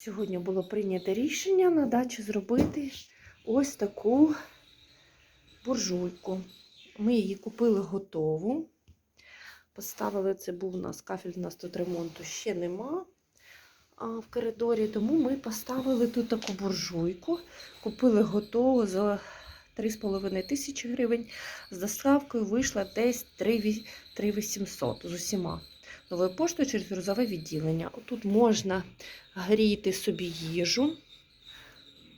Сьогодні було прийнято рішення на дачі зробити ось таку буржуйку. Ми її купили готову. Поставили це був у нас кафель, у нас тут ремонту ще нема в коридорі, тому ми поставили тут таку буржуйку. Купили готову за 3,5 тисячі гривень. З доставкою вийшла десь 3800 з усіма. Новою поштою через грузове відділення. Тут можна гріти собі їжу.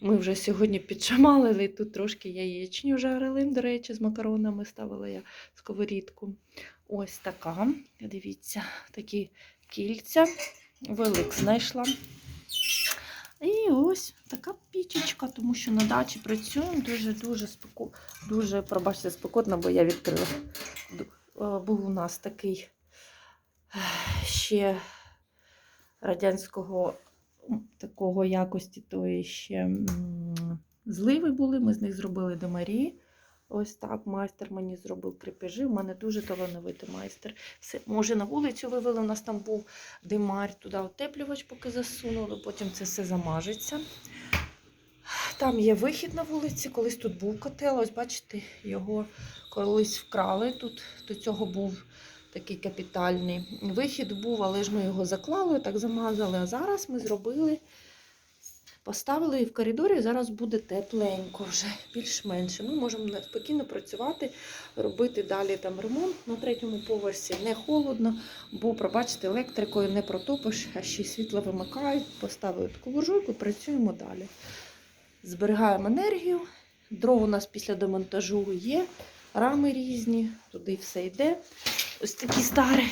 Ми вже сьогодні підшамалили, тут трошки яєчню жарили, до речі, з макаронами ставила я сковорідку. Ось така. Дивіться, такі кільця. Велик знайшла. І ось така пічечка, тому що на дачі працюємо дуже-дуже спеку... дуже, пробачте, спекотно, бо я відкрила. Е, Був у нас такий ще радянського такого якості, тої ще зливи були. Ми з них зробили до Марії. Ось так майстер мені зробив крепежі. У мене дуже талановитий майстер. Все, може, на вулицю вивели. У нас там був димар, туди утеплювач, поки засунули, потім це все замажеться. Там є вихід на вулиці, колись тут був котел. Ось бачите, його колись вкрали. Тут до цього був такий капітальний вихід був, але ж ми його заклали, так замазали. А зараз ми зробили, поставили і в коридорі. Зараз буде тепленько вже більш-менше. Ми можемо спокійно працювати, робити далі там ремонт на третьому поверсі. Не холодно, бо, пробачте, електрикою не протопиш, а ще й світло вимикають. Поставили таку буржуйку, працюємо далі. Зберігаємо енергію. Дров у нас після демонтажу є, рами різні, туди все йде. Ось такі старі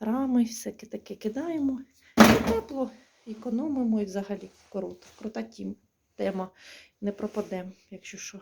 рами, всяке таке кидаємо. І тепло, економимо і взагалі круто. Крута. Тема не пропаде, якщо що.